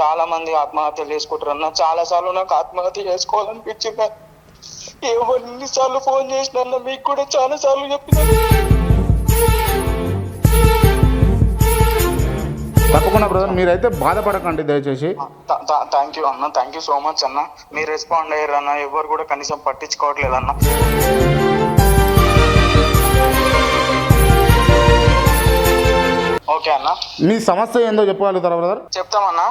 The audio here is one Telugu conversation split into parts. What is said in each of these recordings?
చాలా మంది ఆత్మహత్యలు చేసుకుంటారు అన్న. చాలా సార్లు నాకు ఆత్మహత్య చేసుకోవాలనిపించింది. ఏమో ఎన్నిసార్లు ఫోన్ చేసిన మీకు కూడా చాలా సార్లు చెప్పిన. తప్పకుండా బ్రదర్ మీరైతే బాధపడకండి దయచేసి. థ్యాంక్ యూ అన్న థ్యాంక్ యూ సో మచ్ అన్న. మీరు రెస్పాండ్ అయ్యారు అన్న ఎవరు కూడా కనీసం పట్టించుకోవట్లేదు అన్న. ఓకే అన్న. మీ సమస్య ఏందో చెప్పగలుగుతారా బ్రదర్? చెప్తామన్నా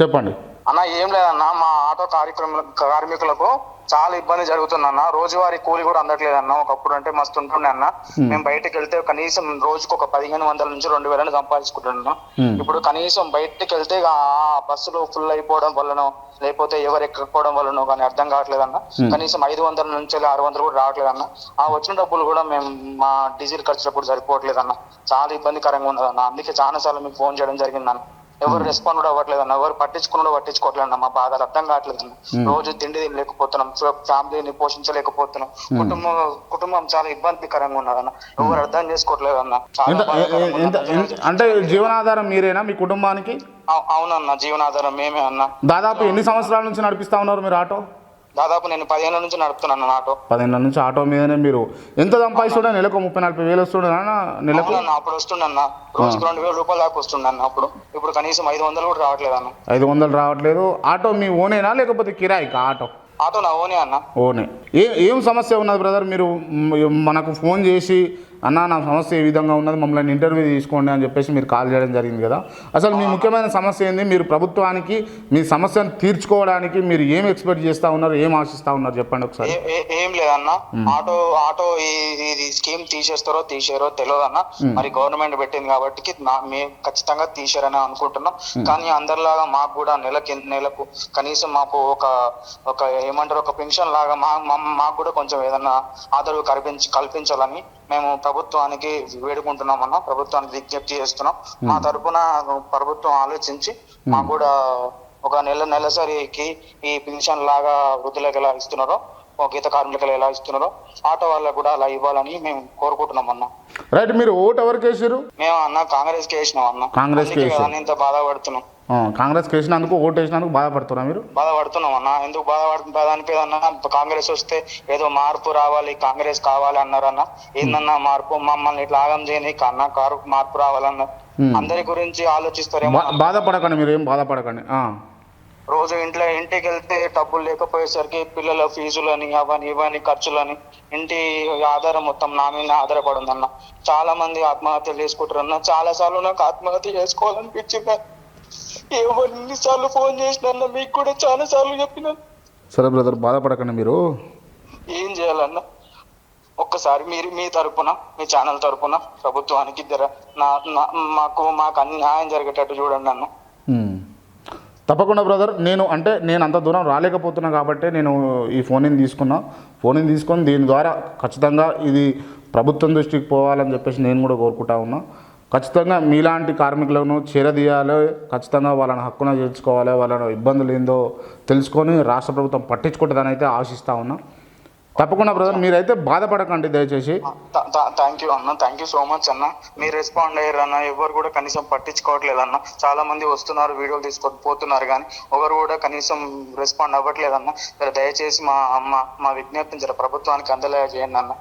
చెప్పండి. అన్న ఏం లేదన్న మా ఆటో కార్యక్రమ కార్మికులకు చాలా ఇబ్బంది జరుగుతుందన్న. రోజువారీ కూలి కూడా అందట్లేదన్న. ఒకప్పుడు అంటే మస్తు ఉంటుండే అన్న. మేము. బయటకు వెళ్తే కనీసం రోజుకు ఒక పదిహేను వందల నుంచి రెండు వేలని సంపాదించుకుంటున్నాం. ఇప్పుడు కనీసం బయటకు వెళ్తే ఆ బస్సులు ఫుల్ అయిపోవడం వల్లనో లేకపోతే ఎవరు ఎక్కకపోవడం వల్లనో కానీ అర్థం కావట్లేదన్న. కనీసం ఐదు వందల నుంచి ఆరు వందలు కూడా రావట్లేదన్న. ఆ వచ్చిన డబ్బులు కూడా మేము మా డీజిల్ ఖర్చులకు కూడా సరిపోవట్లేదన్న. చాలా ఇబ్బందికరంగా ఉన్నదన్న. అందుకే చాలా సార్లు మీకు ఫోన్ చేయడం జరిగిందన్న. ఎవరు రెస్పాండ్ కూడా అవ్వట్లేదన్న ఎవరు పట్టించుకుని కూడా పట్టించుకోవట్లేదన్న మా బాధలు అర్థం కావట్లేదన్న. రోజు తిండి తినలేకపోతున్నాం ఫ్యామిలీని పోషించలేకపోతున్నాం. కుటుంబం కుటుంబం చాలా ఇబ్బందికరంగా ఉన్నదన్న. ఎవరు అర్థం ఉన్నదన్న. ఎంత- అంటే జీవనాధారం మీరేనా మీ కుటుంబానికి? అవు- అవునన్న జీవనాధారం మేమే అన్న. దాదాపు ఎన్ని సంవత్సరాల నుంచి నడిపిస్తా ఉన్నారు మీరు ఆటో? దాదాపు నేను పదిహేను నుంచి నడుపుతున్నాను ఆటో. పదిహేను నుంచి ఆటో మీదనే మీరు ఎంత సంపాదిస్తుండే? నెలకు ముప్పై నలభై వేలు వస్తుండే నెలకు? అప్పుడు వస్తుండన్న రోజుకు రెండు వేల రూపాయల దాకా వస్తుండన్న అప్పుడు. ఇప్పుడు కనీసం ఐదు వందలు కూడా రావట్లేదు అన్న. ఐదు వందలు రావట్లేదు. ఆటో మీ ఓనేనా లేకపోతే కిరాయికా ఆటో? ఆటో నా ఓనే అన్న. ఓనే. ఏ ఏం సమస్య ఉన్నది బ్రదర్? మీరు మనకు ఫోన్ చేసి అన్న నా సమస్య ఏ విధంగా ఉన్నది? మమ్మల్ని ఇంటర్వ్యూ తీసుకోండి అని చెప్పేసి మీరు కాల్ చేయడం జరిగింది కదా. అసలు మీ ముఖ్యమైన సమస్య ఏంది? మీరు ప్రభుత్వానికి మీ సమస్యను తీర్చుకోవడానికి మీరు ఏం ఎక్స్పెక్ట్ చేస్తూ ఉన్నారు? ఏం ఆశిస్తూ ఉన్నారు? చెప్పండి ఒకసారి. ఏ- లేదన్న. ఆటో ఆటో ఈ- స్కీమ్ తీసేస్తారో తీసేరో తెలియదు అన్న మరి గవర్నమెంట్ పెట్టింది కాబట్టి మేము ఖచ్చితంగా తీసారని అనుకుంటున్నాం. కానీ అందరిలాగా మాకు కూడా నెలకి నెలకు కనీసం మాకు ఒక ఒక ఏమంటారు? ఒక పెన్షన్ లాగా మా- మాకు కూడా కొంచెం ఏదన్నా ఆదరవు కల్పించి కల్పించాలని మేము ప్రభుత్వానికి వేడుకుంటున్నాం అన్న ప్రభుత్వానికి విజ్ఞప్తి చేస్తున్నాం. మా తరపున ప్రభుత్వం ఆలోచించి మాకు కూడా ఒక నెల నెలసరికి ఈ పెన్షన్ లాగా వృద్ధులకు ఎలా ఇస్తున్నారో ఒక గీత కార్మికులు ఎలా ఇస్తున్నారో ఆటో వాళ్ళకు కూడా అలా ఇవ్వాలని మేము కోరుకుంటున్నాం అన్న. రైట్ మీరు ఓటు ఎవరికి వేసారు మేము అన్న కాంగ్రెస్కి వేసినాం అన్న. కాంగ్రెస్ ఇంత బాధపడుతున్నాం. కాంగ్రెస్ వేసినందుకు ఓటు వేసినందుకు బాధపడుతున్నా మీరు? బాధపడుతున్నాం అన్న. ఎందుకు బాధపడుతుంది బాధ అనిపేదన్న కాంగ్రెస్ వస్తే ఏదో మార్పు రావాలి కాంగ్రెస్ కావాలి అన్నారన్న ఏందన్నా మార్పు? మమ్మల్ని ఇట్లా ఆగం చేయని కన్నా కారు మార్పు రావాలన్న. అందరి గురించి ఆలోచిస్తారేమో బాధపడకండి మీరు ఏం బాధపడకండి. రోజు ఇంట్లో ఇంటికి వెళ్తే డబ్బులు లేకపోయేసరికి పిల్లల ఫీజులని అవని ఇవని ఖర్చులని ఇంటి ఆధారం మొత్తం నా మీద ఆధారపడి ఉందన్న. చాలా మంది ఆత్మహత్యలు చేసుకుంటారు అన్న చాలా సార్లు నాకు ఆత్మహత్య చేసుకోవాలనిపించింది. ఏమో ఎన్నిసార్లు ఫోన్ చేసిన మీకు కూడా చాలా సార్లు చెప్పిన. సరే బ్రదర్ బాధపడకండి మీరు. ఏం చేయాలన్న? ఒక్కసారి మీరు మీ తరపున మీ ఛానల్ తరపున ప్రభుత్వానికి జర నా మాకు మాకు అన్ని న్యాయం జరిగేటట్టు చూడండి మ్మ్. తప్పకుండా బ్రదర్ నేను అంటే నేను అంత దూరం రాలేకపోతున్నా కాబట్టి నేను ఈ ఫోన్ తీసుకున్నా. ఫోన్ తీసుకొని దీని ద్వారా ఖచ్చితంగా ఇది ప్రభుత్వం దృష్టికి పోవాలని చెప్పేసి నేను కూడా కోరుకుంటా ఉన్నా. ఖచ్చితంగా మీలాంటి కార్మికులను చేరదీయాలి. ఖచ్చితంగా వాళ్ళని హక్కున చేర్చుకోవాలి. వాళ్ళ ఇబ్బందులు ఏందో తెలుసుకొని రాష్ట్ర ప్రభుత్వం పట్టించుకుంటుందని అయితే ఆశిస్తా ఉన్నా. తప్పకుండా బ్రదర్ మీరైతే బాధపడకండి దయచేసి. థ్యాంక్ యూ అన్న థ్యాంక్ యూ సో మచ్ అన్న. మీరు రెస్పాండ్ అయ్యారు అన్న ఎవరు కూడా కనీసం పట్టించుకోవట్లేదు అన్న చాలా మంది వస్తున్నారు వీడియోలు తీసుకొని పోతున్నారు కానీ ఎవరు కూడా కనీసం రెస్పాండ్ అవ్వట్లేదు అన్న దయచేసి మా మా మా విజ్ఞప్తిని ప్రభుత్వానికి అందలే చేయండి అన్న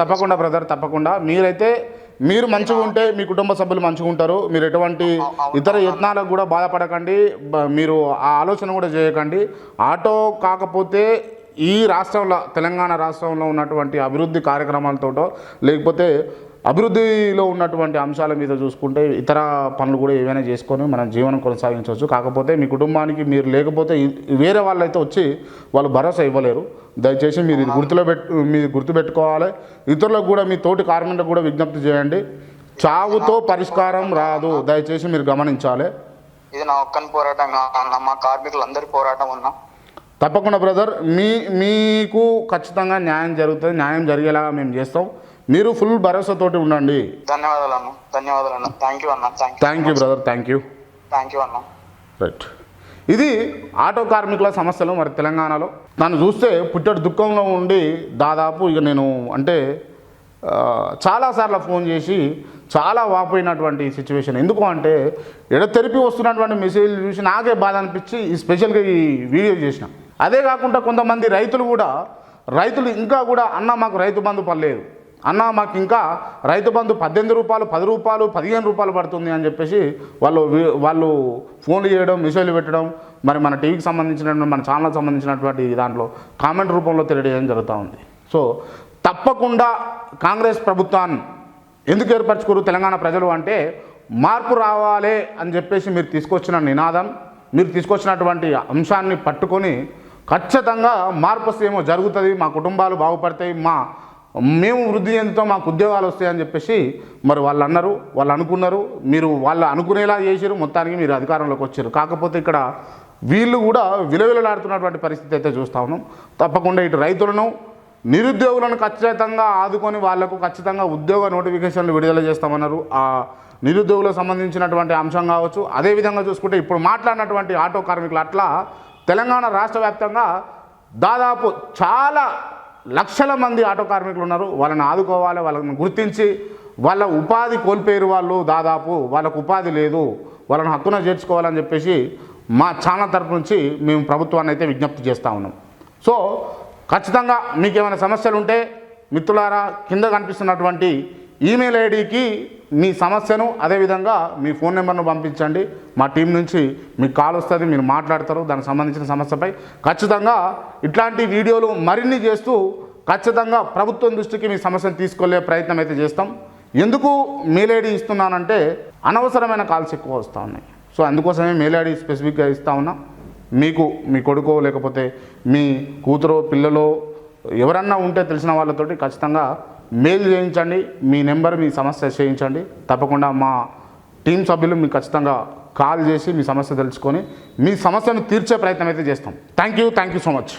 తప్పకుండా బ్రదర్ తప్పకుండా. మీరైతే మీరు మంచిగా ఉంటే మీ కుటుంబ సభ్యులు మంచిగా ఉంటారు. మీరు ఎటువంటి ఇతర యత్నాలకు కూడా బాధపడకండి. మీరు ఆ ఆలోచన కూడా చేయకండి. ఆటో కాకపోతే ఈ రాష్ట్రంలో తెలంగాణ రాష్ట్రంలో ఉన్నటువంటి అభివృద్ధి కార్యక్రమాలతోటో లేకపోతే అభివృద్ధిలో ఉన్నటువంటి అంశాల మీద చూసుకుంటే ఇతర పనులు కూడా ఏవైనా చేసుకొని మనం జీవనం కొనసాగించవచ్చు. కాకపోతే మీ కుటుంబానికి మీరు లేకపోతే వేరే వాళ్ళైతే వచ్చి వాళ్ళు భరోసా ఇవ్వలేరు. దయచేసి మీరు ఇది గుర్తులో పెట్టు మీరు గుర్తుపెట్టుకోవాలి. ఇతరులకు కూడా మీ తోటి కార్మికులకు కూడా విజ్ఞప్తి చేయండి. చావుతో పరిష్కారం రాదు. దయచేసి మీరు గమనించాలి. ఇది నా ఒక్కని పోరాటం మా కార్మికులందరి పోరాటం ఉన్నా తప్పకుండా బ్రదర్. మీ మీకు ఖచ్చితంగా న్యాయం జరుగుతుంది. న్యాయం జరిగేలాగా మేము చేస్తాం. మీరు ఫుల్ భరోసాతోటి ఉండండి. ధన్యవాదాలు అన్న ధన్యవాదాలు అన్న థ్యాంక్ యూ అన్న thank you brother thank you thank you అన్న. రైట్ ఇది ఆటో కార్మికుల సమస్యలు మరి తెలంగాణలో. నన్ను చూస్తే పుట్టడు దుఃఖంలో ఉండి దాదాపు ఇక నేను అంటే చాలాసార్లు ఫోన్ చేసి చాలా వాపోయినటువంటి సిచ్యువేషన్ ఎందుకు అంటే ఎడతెరిపి వస్తున్నటువంటి మెసేజ్లు చూసి నాకే బాధ అనిపించి ఈ స్పెషల్గా ఈ వీడియో చేసిన. అదే కాకుండా కొంతమంది రైతులు కూడా రైతులు ఇంకా కూడా అన్న మాకు రైతు బంధు పర్లేదు అన్న మాకు ఇంకా రైతు బంధు పద్దెనిమిది రూపాయలు పది రూపాయలు పదిహేను రూపాయలు పడుతుంది అని చెప్పేసి వాళ్ళు వాళ్ళు ఫోన్లు చేయడం మెసేజ్లు పెట్టడం మరి మన టీవీకి సంబంధించిన మన ఛానల్కి సంబంధించినటువంటి దాంట్లో కామెంట్ రూపంలో తెలియజేయడం జరుగుతూ ఉంది. సో తప్పకుండా కాంగ్రెస్ ప్రభుత్వాన్ని ఎందుకు ఏర్పరచుకోరు తెలంగాణ ప్రజలు అంటే మార్పు రావాలి అని చెప్పేసి మీరు తీసుకొచ్చిన నినాదం మీరు తీసుకొచ్చినటువంటి అంశాన్ని పట్టుకొని ఖచ్చితంగా మార్పు ఏమో జరుగుతుంది మా కుటుంబాలు బాగుపడతాయి మా మేము వృద్ధి చెందుతాం మాకు ఉద్యోగాలు వస్తాయని చెప్పేసి మరి వాళ్ళు అన్నారు వాళ్ళు అనుకున్నారు. మీరు వాళ్ళు అనుకునేలా చేశారు మొత్తానికి మీరు అధికారంలోకి వచ్చారు. కాకపోతే ఇక్కడ వీళ్ళు కూడా విలవిలలాడుతున్నటువంటి పరిస్థితి అయితే చూస్తా ఉన్నాం. తప్పకుండా ఇటు రైతులను నిరుద్యోగులను ఖచ్చితంగా ఆదుకొని వాళ్ళకు ఖచ్చితంగా ఉద్యోగ నోటిఫికేషన్లు విడుదల చేస్తామన్నారు. ఆ నిరుద్యోగులకు సంబంధించినటువంటి అంశం కావచ్చు. అదేవిధంగా చూసుకుంటే ఇప్పుడు మాట్లాడినటువంటి ఆటో కార్మికులు అట్లా తెలంగాణ రాష్ట్ర వ్యాప్తంగా దాదాపు చాలా లక్షల మంది ఆటో కార్మికులు ఉన్నారు. వాళ్ళని ఆదుకోవాలి వాళ్ళని గుర్తించి వాళ్ళ ఉపాధి కోల్పోయారు వాళ్ళు దాదాపు. వాళ్ళకు ఉపాధి లేదు. వాళ్ళని హక్కున చేర్చుకోవాలని చెప్పేసి మా ఛానల్ తరపు నుంచి మేము ప్రభుత్వాన్ని అయితే విజ్ఞప్తి చేస్తూ ఉన్నాం. సో ఖచ్చితంగా మీకు ఏమైనా సమస్యలు ఉంటే మిత్రులారా కింద కనిపిస్తున్నటువంటి ఈమెయిల్ ఐడికి మీ సమస్యను అదేవిధంగా మీ ఫోన్ నెంబర్ను పంపించండి. మా టీం నుంచి మీకు కాల్ వస్తుంది మీరు మాట్లాడతారు దానికి సంబంధించిన సమస్యపై. ఖచ్చితంగా ఇట్లాంటి వీడియోలు మరిన్ని చేస్తూ ఖచ్చితంగా ప్రభుత్వం దృష్టికి మీ సమస్యను తీసుకెళ్ళే ప్రయత్నం అయితే చేస్తాం. ఎందుకు మెయిల్ ఐడి ఇస్తున్నానంటే అనవసరమైన కాల్స్ ఎక్కువ వస్తూ ఉన్నాయి. సో అందుకోసమే మెయిల్ ఐడి స్పెసిఫిక్గా ఇస్తా ఉన్నా. మీకు మీ కొడుకో లేకపోతే మీ కూతురో పిల్లలో ఎవరన్నా ఉంటే తెలిసిన వాళ్ళతోటి ఖచ్చితంగా మెయిల్ చేయించండి మీ నెంబర్ మీ సమస్య చేయించండి. తప్పకుండా మా టీం సభ్యులు మీకు ఖచ్చితంగా కాల్ చేసి మీ సమస్య తెలుసుకొని మీ సమస్యను తీర్చే ప్రయత్నం అయితే చేస్తాం. Thank you thank you so much